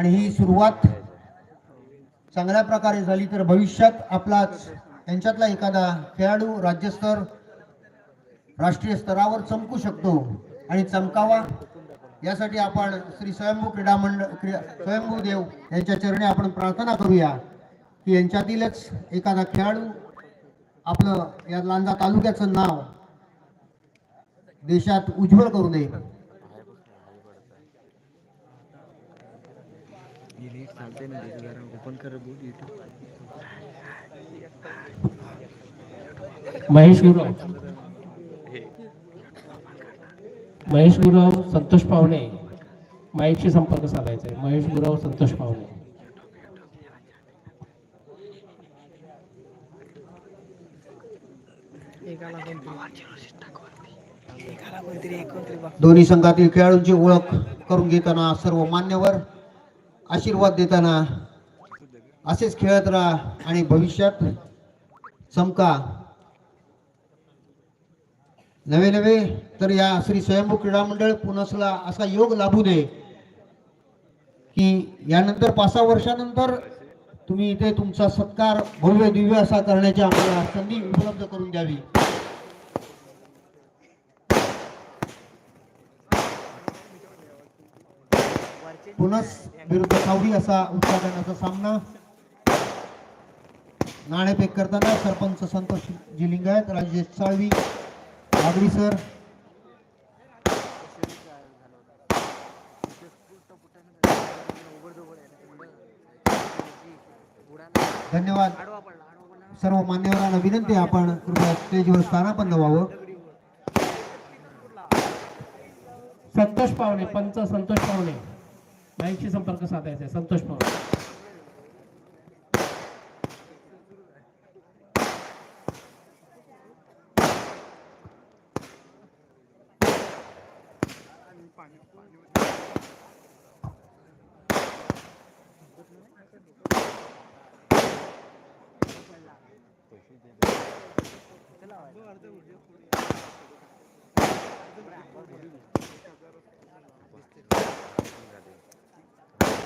आणि ही सुरुवात चांगल्या प्रकारे झाली तर भविष्यात आपलाच यांच्यातला एखादा खेळाडू राज्यस्तर राष्ट्रीय स्तरावर चमकू शकतो आणि चमकावा. यासाठी आपण श्री स्वयंभू क्रीडा मंडळ क्रीडा स्वयंभू देव यांच्या चरणी आपण प्रार्थना करूया की यांच्यातीलच एखादा खेळाडू आपलं या लांजा तालुक्याचं नाव देशात उज्ज्वल करू नये. महेश गुरव. महेश गुरव संतोष पावणे माईकशी संपर्क साधायचा आहे. महेश गुरव संतोष पावणे दोन्ही संघातील खेळाडूंची ओळख करून घेताना सर्व मान्यवर आशीर्वाद देताना असेच खेळत राहा आणि भविष्यात चमका. नवे नवे तर या श्री स्वयंभू क्रीडा मंडळ पुनसला असा योग लाभू दे की यानंतर पाच सहा वर्षानंतर तुम्ही इथे तुमचा सत्कार भव्य दिव्य असा करण्याची आम्हाला संधी उपलब्ध करून द्यावी. पुनस विरुद्ध सावडी असा उत्पादनाचा सामना. नाणेफेक करताना सरपंच संतोष जिलिंगायत राजेश साळवी आगरी सर. धन्यवाद. सर्व मान्यवरांना विनंती आहे आपण कृपया स्टेजवर स्थानापन्न व्हावं. संतोष पावणे पंच संतोष पावणे माईकशी संपर्क साधायचा आहे. संतोष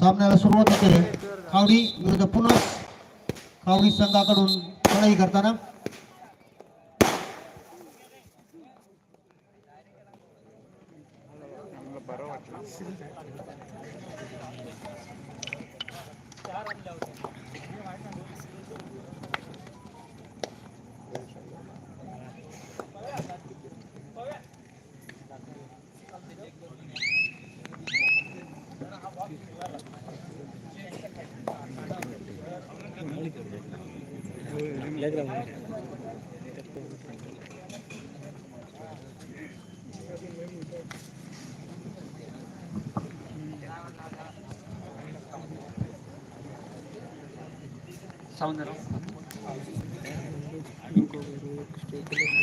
सामन्याला सुरुवात होते खावडी विरुद्ध पुन्हा खावडी संघाकडून लढाई करताना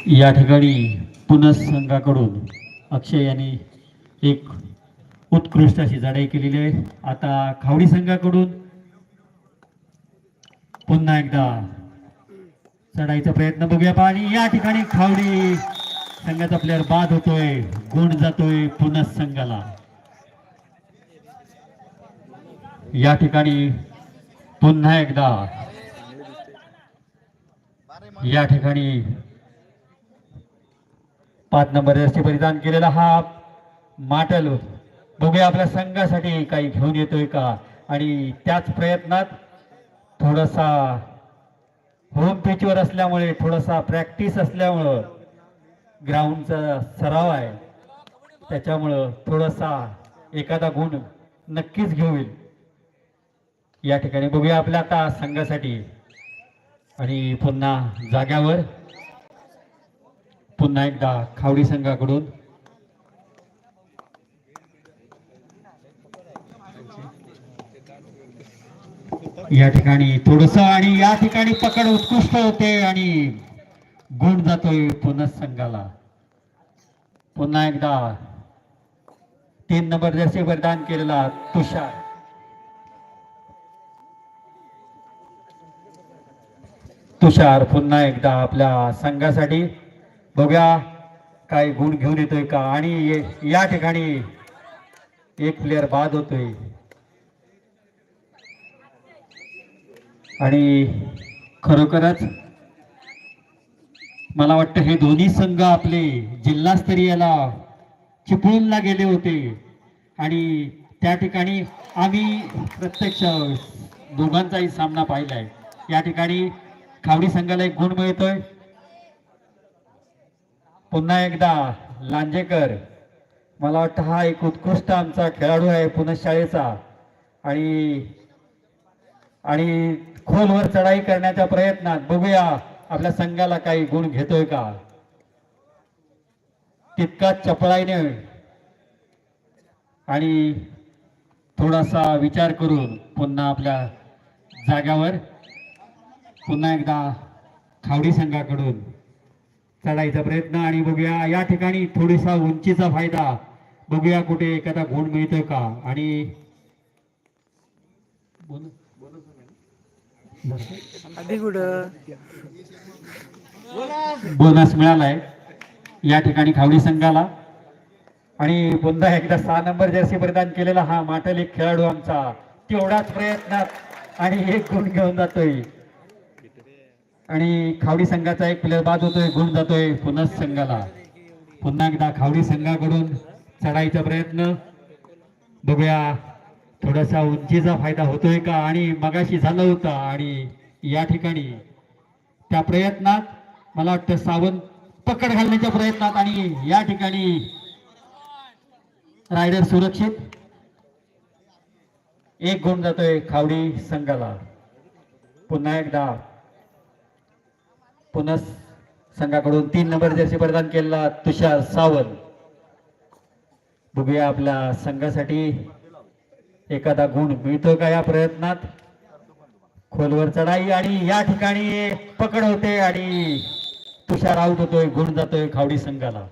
या ठिकाणी पुनस संघाकडून अक्षय यांनी एक उत्कृष्ट अशी चढाई केलेली आहे. आता खावडी संघाकडून पुन्हा एकदा चढायचा प्रयत्न बघूया. आणि या ठिकाणी खावडी. संघाचा प्लेअर बाद होतोय. गुण जातोय पुन्हा संघाला. या ठिकाणी पुन्हा एकदा या ठिकाणी पाच नंबर रस्ते परिधान केलेला हा माटल. बघूया आपल्या संघासाठी काही घेऊन येतोय का? आणि त्याच प्रयत्नात थोडासा होम पिचवर असल्यामुळे थोडासा प्रॅक्टिस असल्यामुळं ग्राउंडचा सराव आहे. त्याच्यामुळं थोडासा एखादा गुण नक्कीच घेऊन या ठिकाणी बघूया आपल्या आता संघासाठी. आणि पुन्हा जाग्यावर. पुन्हा एकदा खावडी संघाकडून. या ठिकाणी थोडस आणि या ठिकाणी पकड उत्कृष्ट होते आणि गुण जातोय पुन्हा संघाला पुन्हा एकदा तीन नंबर जसे वरदान केलेला तुषार. तुषार पुन्हा एकदा आपल्या संघासाठी. बघूया काय गुण घेऊन येतोय का? आणि या ठिकाणी एक प्लेअर बाद होतोय. आणि खरोखरच मला वाटतं हे दोन्ही संघ आपले जिल्हास्तरीयला चिपळूणला गेले होते. आणि त्या ठिकाणी आम्ही प्रत्यक्ष दोघांचाही सामना पाहिलाय. या ठिकाणी खावडी संघाला एक गुण मिळतोय. पुन्हा एकदा लांजेकर. मला वाटतं हा एक उत्कृष्ट आमचा खेळाडू आहे पुन्हा शाळेचा. आणि आणि खोलवर चढाई करण्याच्या प्रयत्नात बघूया आपल्या संघाला काही गुण घेतोय का? तितका चपळाईने. आणि थोडासा विचार करून पुन्हा आपल्या जाग्यावर पुन्हा एकदा खावडी संघाकडून चढायचा प्रयत्न आणि बघूया या ठिकाणी थोडीसा उंचीचा फायदा. बघूया कुठे एखादा गुण मिळतोय का? आणि बोल- बोनस मिळालाय. या ठिकाणी खावडी संघाला. आणि पुन्हा एकदा सहा नंबर जर्सी परिधान केलेला हा माटल एक खेळाडू आमचा. तेवढाच प्रयत्नात आणि एक गुण घेऊन जातोय. आणि खावडी संघाचा एक प्लेअर बाद होतोय गुण जातोय पुन्हा संघाला. पुन्हा एकदा खावडी संघाकडून चढायचा प्रयत्न. बघूया. थोडासा उंचीचा फायदा होतोय का? आणि मगाशी झालं होता आणि या ठिकाणी त्या प्रयत्नात मला वाटतं सावंत पकड घालण्याच्या प्रयत्नात आणि या ठिकाणी रायडर सुरक्षित. एक गुण जातोय खावडी संघाला. पुन्हा एकदा पुन्हा संघाकडून तीन नंबर जर्सी प्रदान केलेला तुषार सावंत. बघूया आपल्या संघासाठी एखादा गुण मिळतो का या प्रयत्नात? खोलवर चढाई आणि या ठिकाणी पकड होते आणि तुषार आऊट होतोय गुण जातोय खावडी संघाला.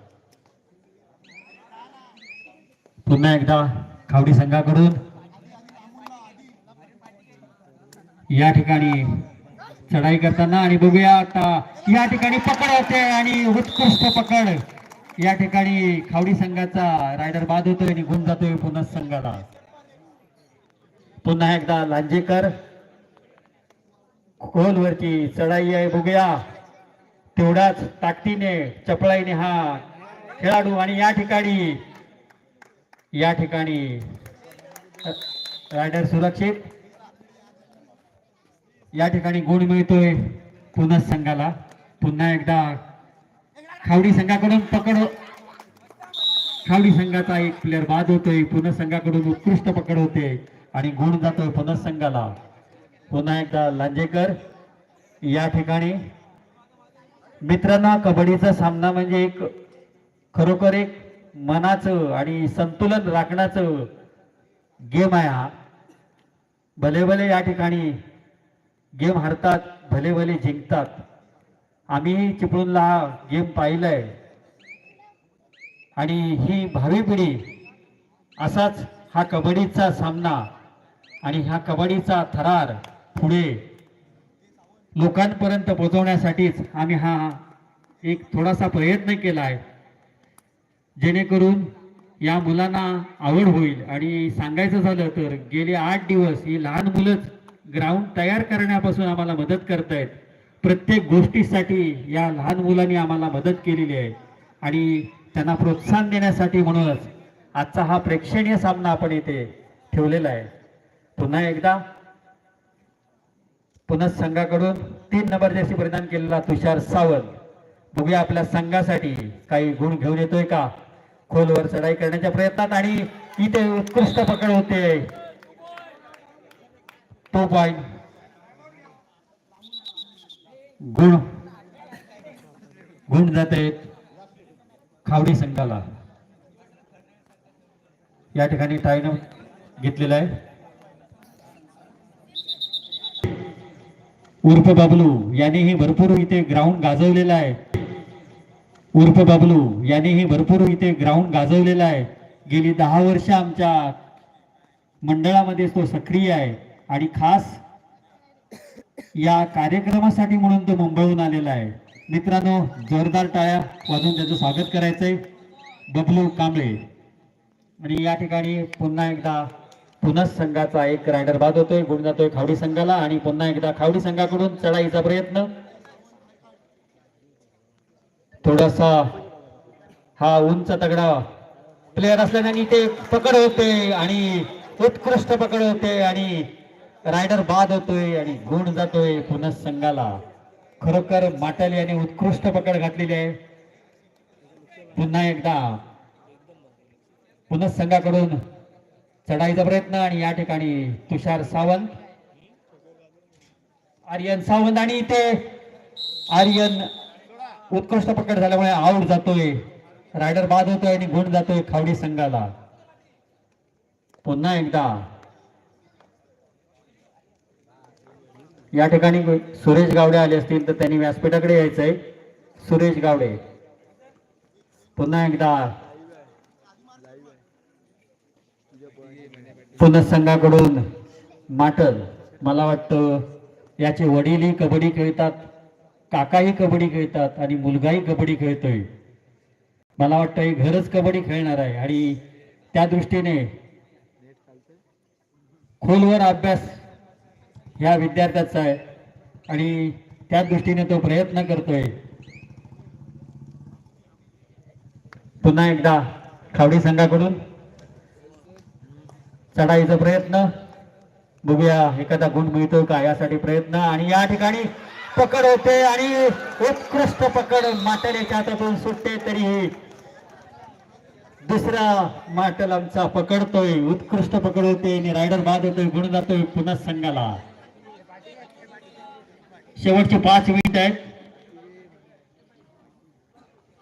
पुन्हा एकदा खावडी संघाकडून या ठिकाणी चढाई करताना आणि बघूया आता या ठिकाणी पकड होते आणि उत्कृष्ट पकड. या ठिकाणी खावडी संघाचा रायडर बाद होतोय आणि गुण जातोय पुन्हा संघाला. पुन्हा एकदा लांजेकर. खोलवरची चढाई आहे बघूया. तेवढ्याच ताकदीने चपळाईने हा खेळाडू आणि या ठिकाणी या ठिकाणी रायडर सुरक्षित. या ठिकाणी गुण मिळतोय पुन्हा संघाला. पुन्हा एकदा खावडी संघाकडून पकड. हो- खावडी संघाचा एक प्लेअर बाद होतोय. पुन्हा संघाकडून उत्कृष्ट पकड होते. आणि गुण जातोय पुनः संघाला पुन्हा एकदा लांजेकर या ठिकाणी. मित्रांना कबड्डीचा सामना म्हणजे एक खरोखर एक मनाचं आणि संतुलन राखण्याचं गेम आहे हा. भले भले या ठिकाणी गेम हरतात भले भले जिंकतात. आम्ही चिपळूणला हा गेम पाहिलाय. आणि ही भावी पिढी असाच हा कबड्डीचा सामना आणि ह्या कबड्डीचा थरार पुढे लोकांपर्यंत पोहोचवण्यासाठीच आम्ही हा एक थोडासा प्रयत्न केला आहे. जेणेकरून या मुलांना आवड होईल. आणि सांगायचं झालं तर गेले आठ दिवस ही लहान मुलंच ग्राउंड तयार करण्यापासून आम्हाला मदत करतायत. प्रत्येक गोष्टीसाठी या लहान मुलांनी आम्हाला मदत केलेली आहे. आणि त्यांना प्रोत्साहन देण्यासाठी म्हणूनच आजचा हा प्रेक्षणीय सामना आपण इथे ठेवलेला आहे. पुन्हा एकदा पुन्हा संघाकडून तीन नंबर जर्सी परिधान केलेला तुषार सावंत. बघूया आपल्या संघासाठी काही गुण घेऊन येतोय का? खोलवर चढाई करण्याच्या प्रयत्नात आणि इथे उत्कृष्ट पकड होते. तो पॉइंट गुण. गुण जात आहेत खावडी संघाला. या ठिकाणी टाईन घेतलेला आहे. उर्फ बाबलू यांनीही भरपूर इथे ग्राउंड गाजवलेला आहे. उर्फ बाबलू यांनीही भरपूर इथे ग्राउंड गाजवलेला आहे. गेली दहा वर्ष आमच्या मंडळामध्ये तो सक्रिय आहे आणि खास या कार्यक्रमासाठी म्हणून तो मुंबईहून आलेला आहे. मित्रांनो जोरदार टाळ्या वाजवून त्याचं स्वागत करायचंय. बबलू कांबळे. आणि या ठिकाणी पुन्हा एकदा पुन्हा संघाचा एक रायडर बाद होतोय गुण जातोय खावडी संघाला आणि पुन्हा एकदा खावडी संघाकडून चढाईचा प्रयत्न. थोडासा हा उंच तगडा प्लेअर असल्याने ते पकड होते आणि उत्कृष्ट पकड होते आणि रायडर बाद होतोय आणि गुण जातोय पुन्हा संघाला. खरोखर माटल आणि उत्कृष्ट पकड घातलेली आहे. पुन्हा एकदा पुन्हा संघाकडून चढाईचा प्रयत्न आणि या ठिकाणी तुषार सावंत आर्यन सावंत आणि इथे आर्यन उत्कृष्ट पकड झाल्यामुळे आऊट जातोय. रायडर बाद होतोय आणि गुण जातोय खावडी संघाला. पुन्हा एकदा. या ठिकाणी सुरेश गावडे आले असतील तर त्यांनी व्यासपीठाकडे यायचंय. सुरेश गावडे. पुन्हा एकदा. पुन्हा संघाकडून माटल मला वाटतं याचे वडीलही कबड्डी खेळतात काकाही कबड्डी खेळतात आणि मुलगाही कबड्डी खेळतोय. मला वाटतं हे घरच कबड्डी खेळणार आहे आणि त्या दृष्टीने खोलवर अभ्यास ह्या विद्यार्थ्याचा आहे आणि त्या दृष्टीने तो प्रयत्न करतोय. पुन्हा एकदा खावडी संघाकडून चढाईचा प्रयत्न. बघूया एखादा गुण मिळतो का? यासाठी प्रयत्न. आणि या ठिकाणी पकड होते आणि उत्कृष्ट पकड माटल्याच्या हातातून सुटते तरीही. दुसरा माटल आमचा पकडतोय. उत्कृष्ट पकड होते आणि रायडर बाद होतोय गुण जातोय पुन्हा संघाला. शेवटचे पाच मिनिट आहेत.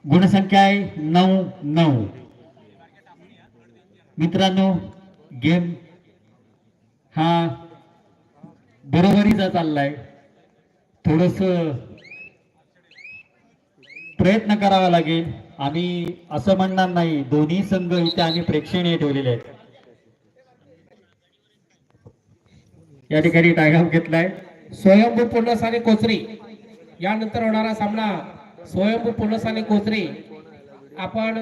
गुणसंख्या आहे नऊ नऊ. मित्रांनो गेम. हा बरोबरीचा चाललाय. थोडस प्रयत्न करावा लागेल. आम्ही असं म्हणणार नाही दोन्ही संघ इथे आम्ही प्रेक्षणीय ठेवलेले आहेत. या ठिकाणी टायगाम घेतलाय. स्वयंभू पुनस आणि कोचरी यानंतर होणारा सामना स्वयंभू पुनस आणि कोचरी आपण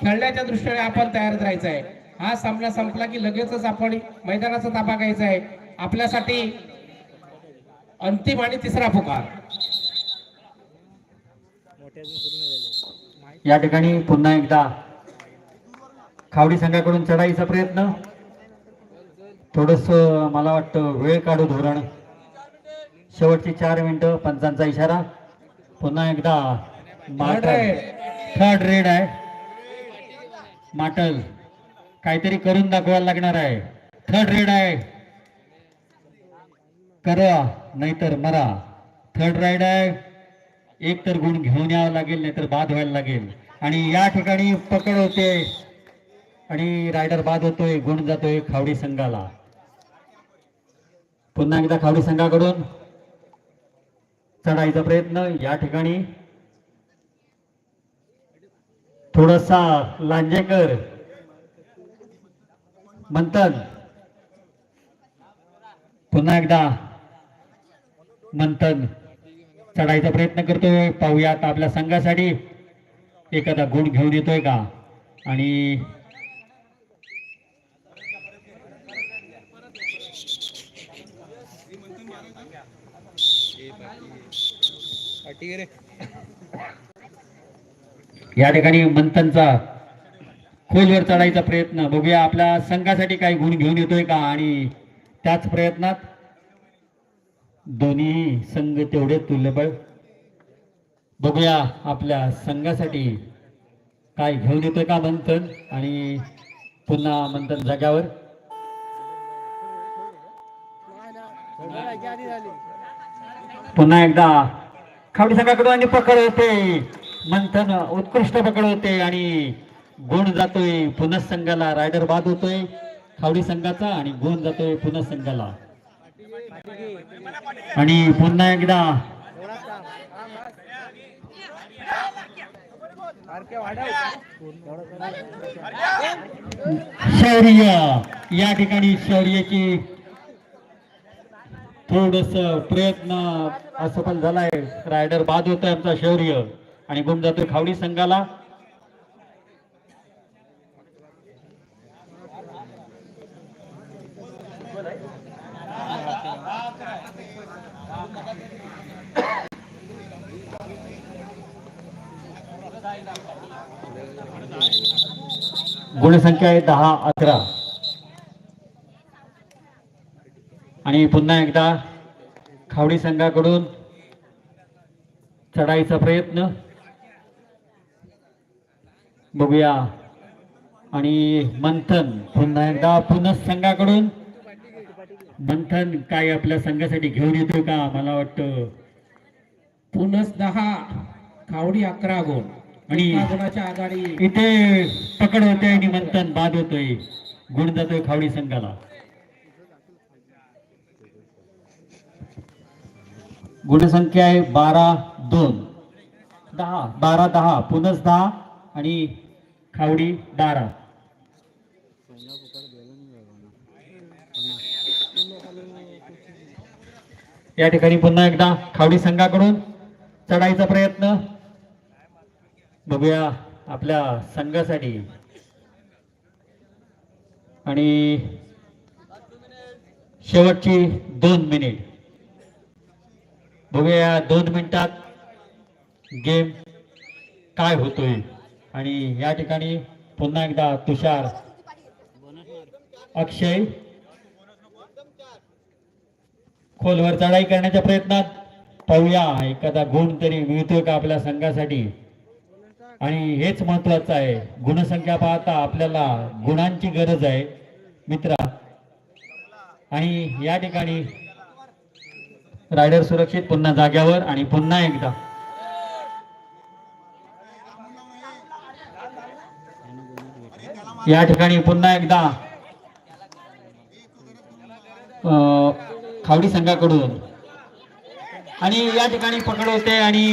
खेळण्याच्या दृष्टीने आपण तयार राहायचं आहे हा सामना संपला की लगेचच आपण मैदानाचा ताबा घ्यायचा आहे. आपल्यासाठी अंतिम आणि तिसरा पुकार. या ठिकाणी पुन्हा एकदा खावडी संघाकडून चढाईचा प्रयत्न. थोडस मला वाटतं वेळ काढू धोरण. शेवटची चार मिनिटं पंचांचा इशारा. पुन्हा एकदा red. थर्ड रेड आहे. माटल. काहीतरी करून दाखवायला लागणार आहे. थर्ड रेड आहे. करा नाहीतर मरा. थर्ड राईड आहे. एक तर गुण घेऊन यावं लागेल नाहीतर बाद व्हायला लागेल. आणि या ठिकाणी पकड होते. आणि रायडर बाद होतोय गुण जातोय खावडी संघाला. पुन्हा एकदा खावडी संघाकडून चढायचा प्रयत्न. या ठिकाणी थोडासा लांजेकर मंथन. पुन्हा एकदा मंथन. चढायचा प्रयत्न करतोय. पाहूयात आपल्या संघासाठी. एखादा गुण घेऊन येतोय का? आणि या ठिकाणी मंथनचा खोलवर चढायचा प्रयत्न. बघूया आपल्या संघासाठी काही गुण घेऊन येतोय का? आणि त्याच प्रयत्नात दोन्ही संघ तेवढे तुल्यबळ. बघूया आपल्या संघासाठी काय घेऊन येतोय का मंथन? आणि पुन्हा मंथन जाग्यावर. पुन्हा एकदा खावडी संघाकडून आणि पकड होते. मंथन उत्कृष्ट पकड होते आणि गुण जातोय पुनः संघाला रायडर बाद होतोय. खावडी संघाचा आणि गुण जातोय पुनः संघाला आणि पुन्हा एकदा शौर्य या ठिकाणी शौर्याची थोडस प्रयत्न असफल झालाय. रायडर बाद होतोय आमचा शौर्य. आणि गुण जातोय खावडी संघाला. गुणसंख्या आहे दहा अकरा. आणि पुन्हा एकदा खावडी संघाकडून चढाईचा प्रयत्न. बघूया. आणि मंथन पुन्हा एकदा पुन्हा संघाकडून. मंथन काय आपल्या संघासाठी घेऊन येतो का मला वाटतं. पुनस दहा खावडी अकरा गुण आणि इथे पकड होते आणि मंथन बाद होतोय. गुण जातोय खावडी संघाला. गुणसंख्या आहे बारा दोन. दहा. बारा दहा. पुनस दहा आणि खावडी बारा. या ठिकाणी पुन्हा एकदा खावडी संघाकडून चढाईचा प्रयत्न. बघूया आपल्या संघासाठी. आणि शेवटची दोन मिनिट. बघूया या दोन मिनिटात गेम काय होतोय. आणि या ठिकाणी पुन्हा एकदा तुषार. अक्षय. खोलवर चढाई करण्याच्या प्रयत्नात पाहूया. एखादा गुण तरी मिळतोय का आपल्या संघासाठी? आणि हेच महत्वाचं आहे. गुणसंख्या पाहता आपल्याला गुणांची गरज आहे. मित्रा आणि या ठिकाणी रायडर सुरक्षित पुन्हा जाग्यावर आणि पुन्हा एकदा. या ठिकाणी पुन्हा एकदा अं, खावडी संघाकडून. आणि या ठिकाणी पकड होते आणि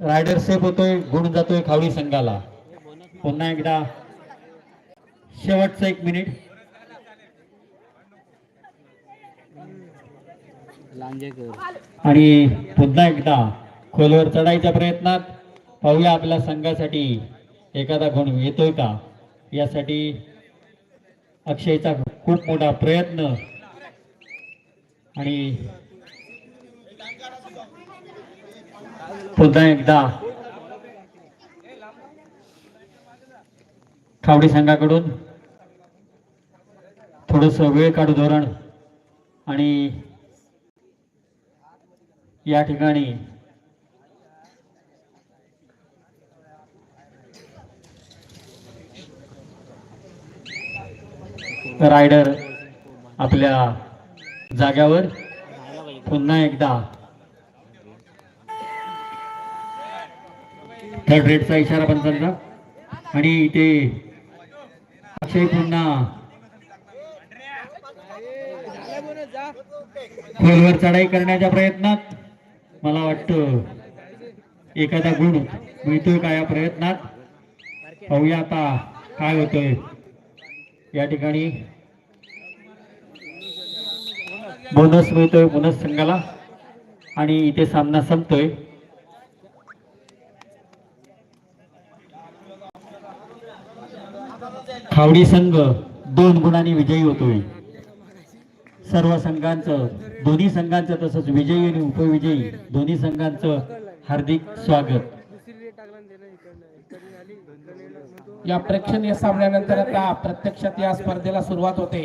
रायडर सेफ होतोय गुण जातोय खावडी संघाला. पुन्हा एकदा शेवटचं एक मिनिट. आणि पुन्हा एकदा खोलवर चढायच्या प्रयत्नात पाहूया आपल्या संघासाठी एखादा गुण येतोय का? यासाठी अक्षयचा खूप मोठा प्रयत्न. आणि पुन्हा एकदा. खावडी संघाकडून थोडस वेळ काढू धोरण आणि या ठिकाणी रायडर आपल्या जाग्यावर पुन्हा एकदा थर्ड रेडचा इशारा पंचांचा आणि इथे अक्षय पुन्हा खोलवर चढाई करण्याच्या प्रयत्नात मला वाटतं एखादा गुण मिळतोय का या प्रयत्नात? पाहूया आता काय होतोय. या ठिकाणी बोनस मिळतोय बोनस संघाला. आणि इथे सामना संपतोय. खावडी संघ दोन गुणांनी विजयी होतोय. सर्व संघांचं दोन्ही संघांचं तसंच विजयी आणि उपविजयी. दोन्ही संघांचं हार्दिक स्वागत. या प्रेक्षणीय सामन्यानंतर आता प्रत्यक्षात या स्पर्धेला सुरुवात होते.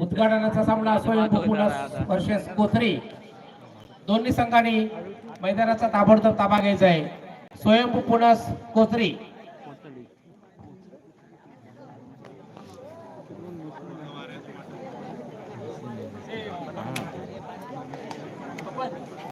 उद्घाटनाचा सामना वर्षेस पुनस कोथरी. दोन्ही संघांनी मैदानाचा ताबडतोब ताबा घ्यायचा आहे. स्वयंभू पुनस कोथरी.